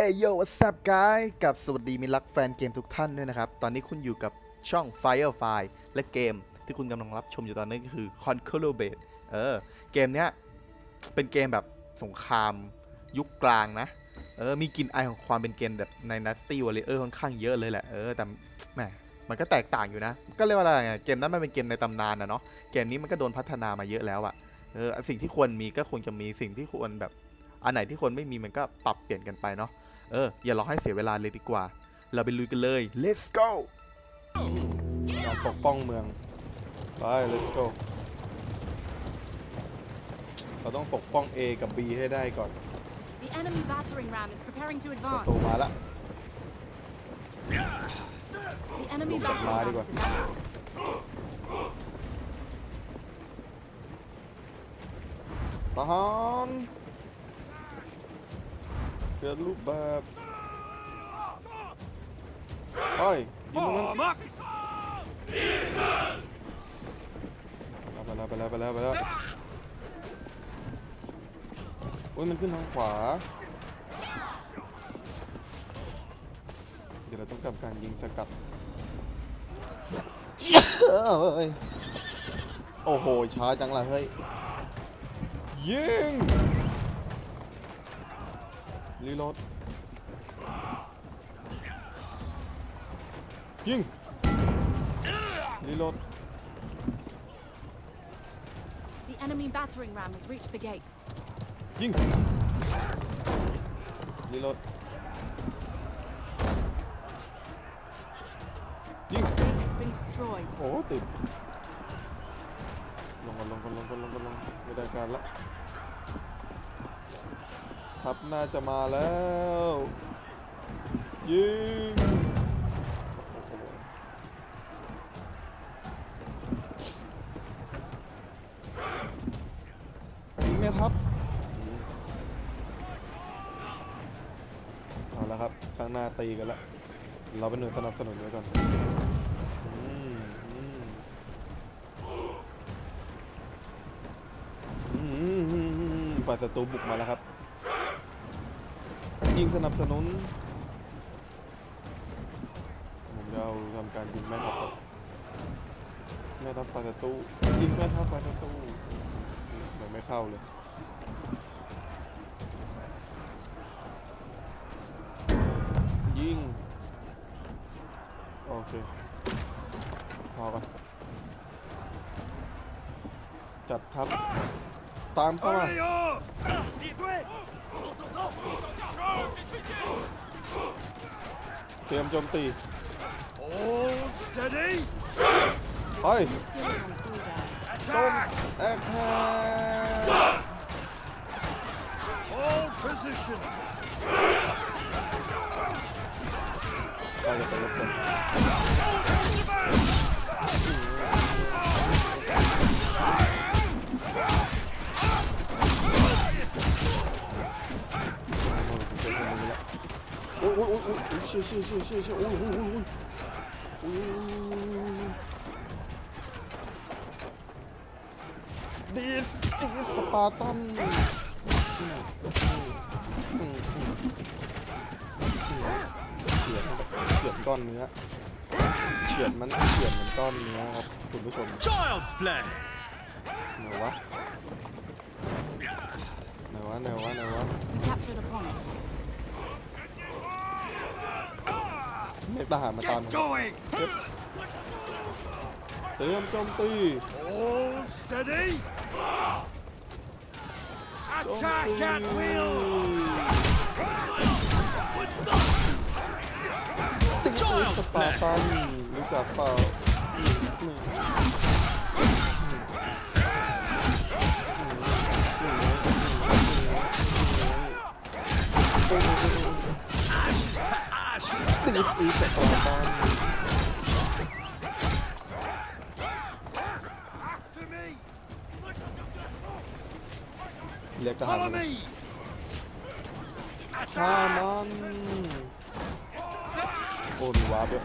เอโย what's up guy กับสวัสดีมิตรรักแฟนเกมทุกท่านด้วยนะครับ ตอนนี้คุณอยู่กับช่อง Firefly และเกมที่คุณกำลังรับชมอยู่ตอนนี้ก็คือ Conquer b a t เออ เกมเนี้ยเป็นเกมแบบสงครามยุคกลางนะ เออ มีกลิ่นอายของความเป็นเกมแบบใน Nasty Warrior ค่อนข้างเยอะเลยแหละ เออ แต่แหมมันก็แตกต่างอยู่นะ ก็เรียกว่าอะไรไงเกมนั้นมันเป็นเกมในตำนานนะเนาะ เกมนี้มันก็โดนพัฒนามาเยอะแล้วอะเออ สิ่งที่ควรมีก็ควรจะมี สิ่งที่ควรแบบ อันไหนที่ควรไม่มีมันก็ปรับเปลี่ยนกันไปเนาะเอออย่ารอให้เสียเวลาเลยดีกว่า เราไปลุยกันเลย let's go เราปกป้องเมืองไป let's go เราต้องปกป้อง A กับ B ให้ได้ก่อน The enemy battering ram is preparing to ประ advance. ตูมาละ The enemy Look at battering ram Mario. is advancing. ทหาร เปลี่ยนรูปแบบเฮ้ยยิงตรงนั้นไปแล้วไปแล้วไปแล้วไปแล้วโอ้ยมันขึ้นทางขวา เดี๋ยวเราต้องทำการยิงสกัดเอ้ยโอ้โหช้าจังล่ะเฮ้ยยิง รีโหลด ยิง รีโหลด The enemy battering ram has reached the gates. ยิง รีโหลด ยิง Gate has been destroyed. โอ้ติด ลงกันลงกันลงกันลงกันลงไม่ได้การละ ทับ น่าจะมาแล้ว ยิง ยิงแม่ทัพเอาละครับ ข้างหน้าตีกันละ เราเป็นหน่วยสนับสนุนไว้ก่อนอืมอืมอืมอืมอืมอืมฝ่ายศัตรูบุกมาแล้วครับ ยิงสนับสนุน ผมจะเอาทำการยิงแม่ทัพแม่ทัพฝ่ายศัตรูยิงแม่ทัพฝ่ายศัตรูยังไม่เข้าเลยยิงโอเคพอกันจัดทัพ ตามเข้ามา เตรียมโจมตี Hold steady. ไป Skills on cooldown. โจม Attack. แอคแทก Hold position. ใครจะไปรบกวน อ้ยโอ้ยโอ้ยโอ้ยเชี่ยเชี่ยเชี่ยเชี่ยเชี่ยโอ้ยโอ้ยโอ้ยโอ้ยโอ้ยดิสดิสสปาร์ตันเฉือนเฉือนก้อนเนื้อเฉือนมันเฉือนเหมือนก้อนเนื้อครับคุณผู้ชม Child's play. ไหนวะไหนวะไหนวะไหนวะ Captured a point. เรียกทหารมาตาม Get going. เตรียมโจมตี Hold steady. โจม Attack ตี at will. สปาร์ตันรู้จักเปล่า ตีตีสปาร์ตัน After me. เรียกทหาร Follow มา me. ฆ่า Attack. มันโอ้มีวาร์ปด้วย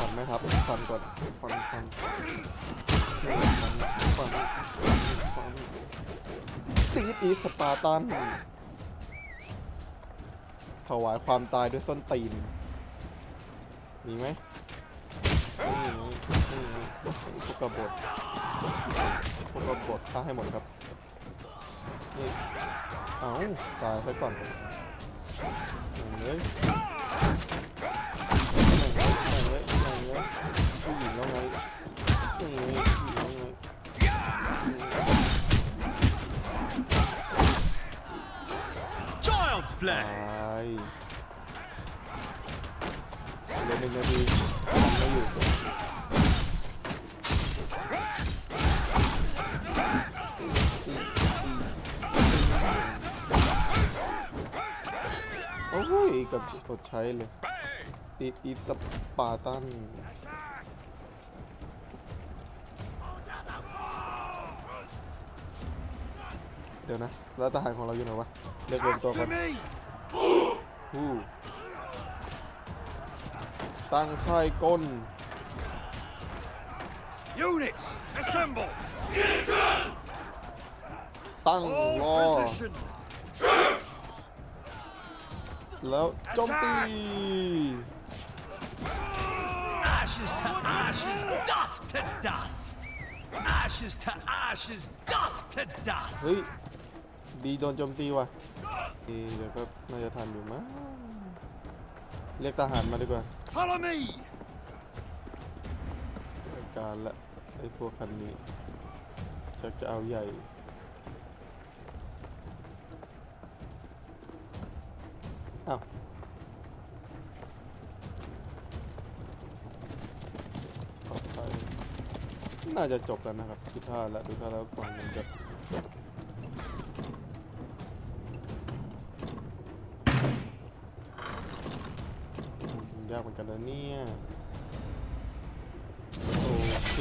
ฟันไหมครับฟันก่อนฟันฟันฟันฟันฟันดอีสปาร์ตัน ถวายความตายด้วยส้นตีน มีไหมนี่นี่พวกกบฏพวกกบฏฆ่าให้หมดครับ นี่ เอ้าตายซะก่อนเลย อดใช้เลยอีอีสปาร์ตันเดี๋ยวนะ แล้วทหารของเราอยู่ไหนวะเรียกรวมตัวกั After น me. ฮู้ตั้งค่ายก้น Units, assemble. ตั้ง Hold รอ position. แล้วโจมตี Ashes to ashes, dust to dust. Ashes to ashes, dust to dust. เฮ้ย ดีโดนโจมตีว่ะดีเดี๋ยวก็น่าจะทันอยู่มั้งเรียกทหารมาดีกว่า Follow me. จัดการละไอ้พวกคันนี้ชักจะเอาใหญ่ อ้าวต่อไปน่าจะจบแล้วนะครับดูท่าแล้วดูท่าแล้วฝั่งมันจะยากเหมือนกันนะเนี่ย โอเค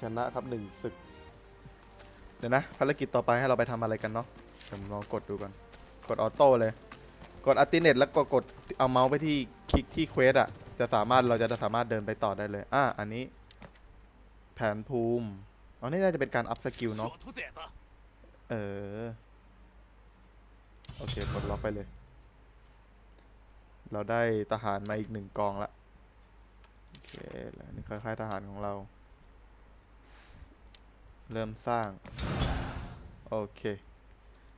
ชนะครับหนึ่งศึก เดี๋ยวนะภารกิจต่อไปให้เราไปทำอะไรกันเนาะเดี๋ยวผมลองกดดูก่อน กดออโต้เลย กดอัติเนตแล้วก็กดเอาเมาส์ไปที่คลิกที่เควสอะ จะสามารถเราจะสามารถเดินไปต่อได้เลย อะอันนี้ แผนภูมิอ๋อนี่น่าจะเป็นการอัพสกิลเนาะ เออ โอเคกดล็อกไปเลย เราได้ทหารมาอีกหนึ่งกองละ โอเคแล้วนี่คล้ายๆทหารของเรา เริ่มสร้าง โอเค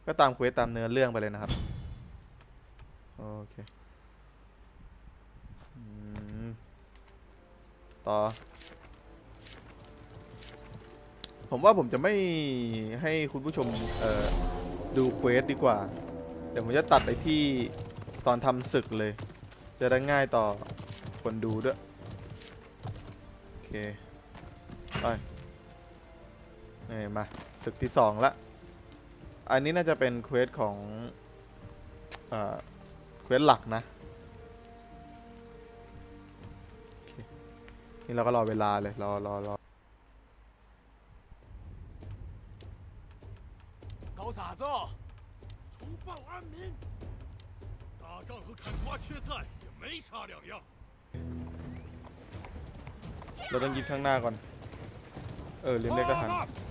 ก็ตามเควสตามเนื้อเรื่องไปเลยนะครับ โอเคต่อ ผมว่าผมจะไม่ให้คุณผู้ชมเอ่อดูเควสดีกว่า เดี๋ยวผมจะตัดไปที่ตอนทำศึกเลย จะได้ง่ายต่อคนดูด้วย โอเค ไปนี่มาศึกที่สองละ อันนี้น่าจะเป็นเควสของเอ่อเควสหลักนะโอเคนี่เราก็รอเวลาเลย รอรอรอ 搞啥子？除暴安民。打仗和砍瓜切菜也没啥两样。 เราต้องยึดข้างหน้าก่อน เออลืมเรียกทหาร Form up.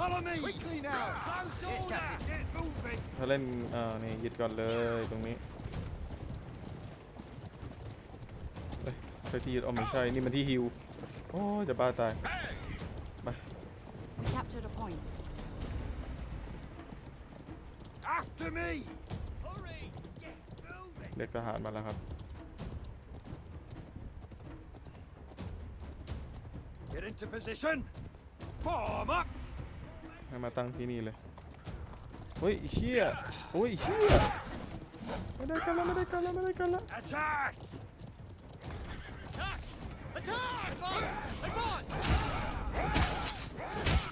Follow me. Quickly now. Close order. Get moving. ถ้าเล่นเอ่านี่ยึดก่อนเลยตรงนี้เอ้ยใช่ที่ยึดอ๋อไม่ใช่นี่มันที่ฮิวโอ้ยจะบ้าตาย Captured a point. After me. Hurry. Get moving. เรียกทหารมาแล้วครับ Get into position. Form up. ให้มาตั้งที่นี่เลยเฮ้ยไอ้เชี่ยโอ้ยไอ้เชี่ยไม่ได้กันแล้วไม่ได้กันแล้วไม่ได้กันแล้ว Attack. Attack. Attack. Advance. Advance.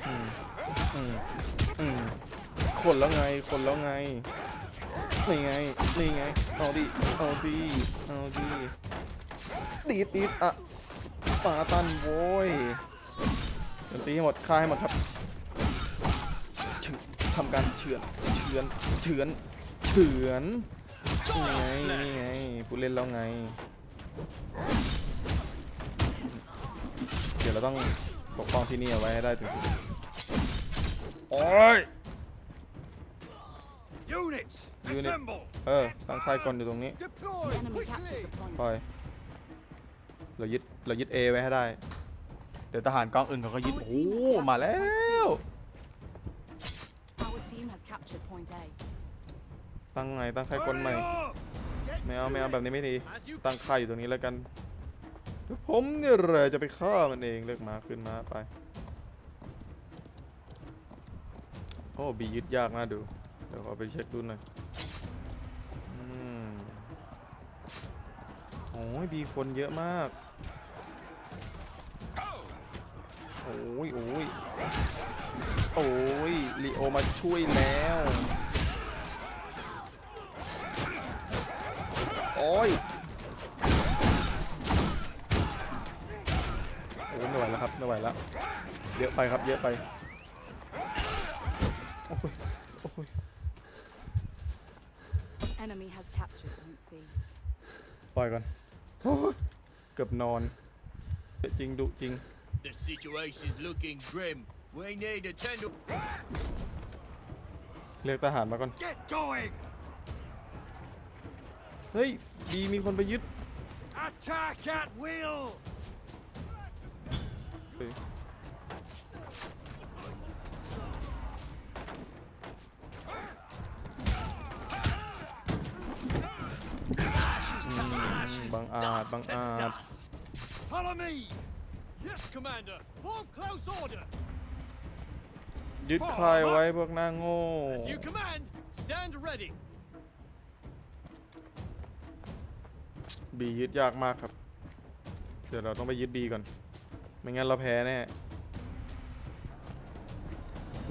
อืมอืมคนแล้วไงคนแล้วไงนี่ไงนี่ไงเอาดิเอาดิเอาดิตีดตีดอะสปาร์ตันโว้ยโจมตีให้หมดฆ่าให้หมดครับเฉือน ทำการเฉือนเฉือนเฉือนเฉือนนี่ไงนี่ไงผู้เล่นแล้วไง เดี๋ยวเราต้องปกป้องที่นี่เอาไว้ให้ได้ถึงที่สุดโอ้ย Units, Unit. assemble. เออตั้งค่ายกลอยู่ตรงนี้ Deploy The enemy quickly. captured the point. ปล่อยเรายึดเรายึด A ไว้ให้ได้ เดี๋ยวทหารกองอื่นเขาก็ยึดโอ้โหมาแล้ว Our team has captured point A. ตั้งไงตั้งค่ายกล Hurry ใหม่ up. ไม่เอาไม่เอาแบบนี้ไม่ดี As you ตั้งค่ายอยู่ตรงนี้แล้วกันเดี๋ยวผมเนี่ยแหละจะไปฆ่ามันเองเลือกมาขึ้นมาไป โอ้บียึดยากน่าดู เดี๋ยวขอไปเช็คดูหน่อยอืมโอ้ยบีคนเยอะมาก โอ้ยโอ้ยโอ้ย ลีโอมาช่วยแล้ว โอ้ยโอ้ยไม่ไหวแล้วครับไม่ไหวแล้ว เยอะไปครับเยอะไป โอ้ยโอ้ย Enemy has captured point C. ปล่อยก่อนโอ้ยเกือบนอนเยอะจริงดุจริง The situation's looking grim. We need to tend to เรียกทหารมาก่อน get going. เฮ้ยบีมีคนไปยึด Attack at will. เฮ้ยบังอาจบังอาจ Follow me. Yes, Commander. Form close order. ยึดค่ายไว้พวกหน้าโง่ As you command, stand ready. บียึดยากมากครับ เดี๋ยวเราต้องไปยึดบีก่อน ไม่งั้นเราแพ้แน่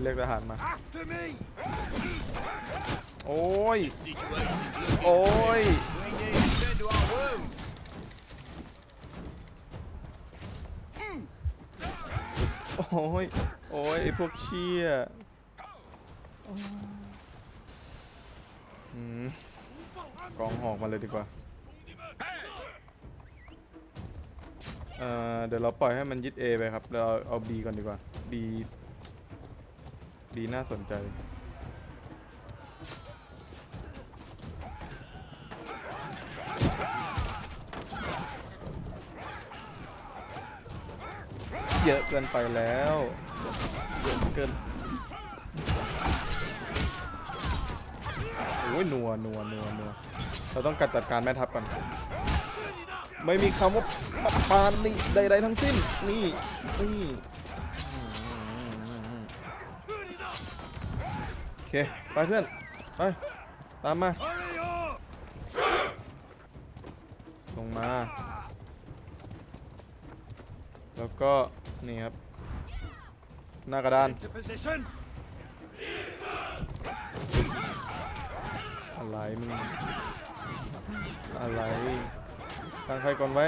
เรียกทหารมา After me. โอ้ย situation's looking โอ้ย We โอ้ย โอ้ยไอพวกเชี่ยอืมกองหอกมาเลยดีกว่า เอ่อ เดี๋ยวเราปล่อยให้มันยึด A ไปครับเดี๋ยวเราเอา B ก่อนดีกว่า B B น่าสนใจ เยอะเกินไปแล้วเยอะเกินโอ้ยนัวนัวนัวนัวเราต้องกัดจัดการแม่ทัพก่อนไม่มีคำว่าปานนี่ใดๆทั้งสิ้น นี่นี่โอเค ไปเพื่อน ไป ตามมา ลงมา แล้วก็ นี่ครับ หน้ากระดาน To position. อะไรมึง อะไรตั้งใครก่อนไว้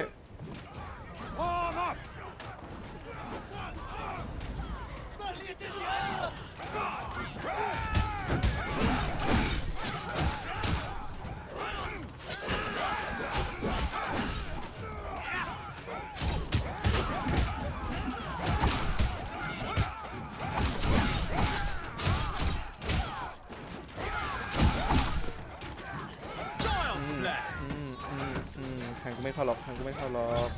เข้าหรอกแทงกูไม่เข้าหรอก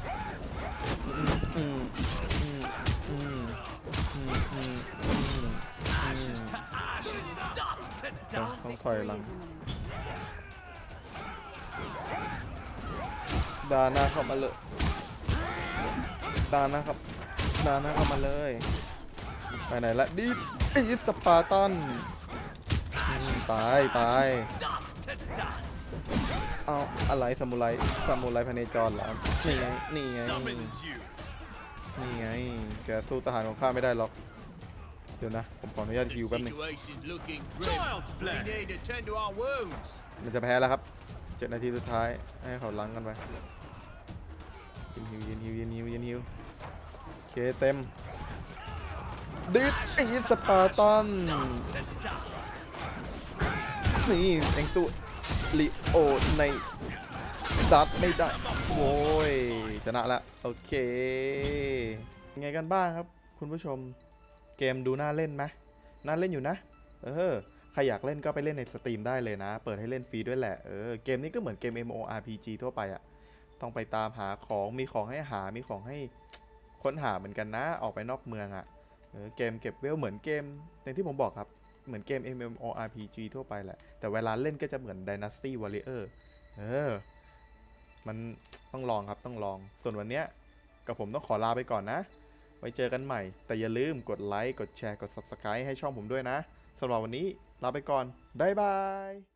อืมอืมอืมอืมอืมอืมต้องถอยหลังดาหน้าเข้ามาเลยดาหน้าครับดาหน้าเข้ามาเลย ไปไหนละดิอีสปาร์ตันตายตาย เอาอะไรสมุไรสมุไรพเนจรเหรอนี่ไงนี่ไงนี่ไงแกสู้ทหารของข้าไม่ได้หรอกเดี๋ยวนะ ผมขออนุญาตฮิวแป๊บหนึงมันจะแพ้แล้วครับเจ็ดนาทีสุดท้าย ให้เขาลังกันไปยืนฮิวยืนฮิวยืนฮิวยืนฮิวเคเต็มดิสอีสปาร์ตันนี่เอ็งสู้ ลิโอในดัดไม่ได้โว้ยชนะละโอเคยังไงกันบ้างครับ คุณผู้ชมเกมดูน่าเล่นไหมน่าเล่นอยู่นะ เออใครอยากเล่นก็ไปเล่นในสตรีมได้เลยนะ เปิดให้เล่นฟรีด้วยแหละเออเกมนี้ก็เหมือนเกม MORPG ทั่วไปอะต้องไปตามหาของมีของให้หามีของให้ค้นหาเหมือนกันนะ ออกไปนอกเมืองอะเออเกมเก็บเวลเหมือนเกมอย่างที่ผมบอกครับ เหมือนเกม MMORPG ทั่วไปแหละ แต่เวลาเล่นก็จะเหมือน Dynasty Warrior เออ มันต้องลองครับต้องลอง ส่วนวันเนี้ยกับผมต้องขอลาไปก่อนนะ ไว้เจอกันใหม่ แต่อย่าลืมกดไลค์ กดแชร์ กด Subscribe ให้ช่องผมด้วยนะสำหรับวันนี้ลาไปก่อน บ๊ายบาย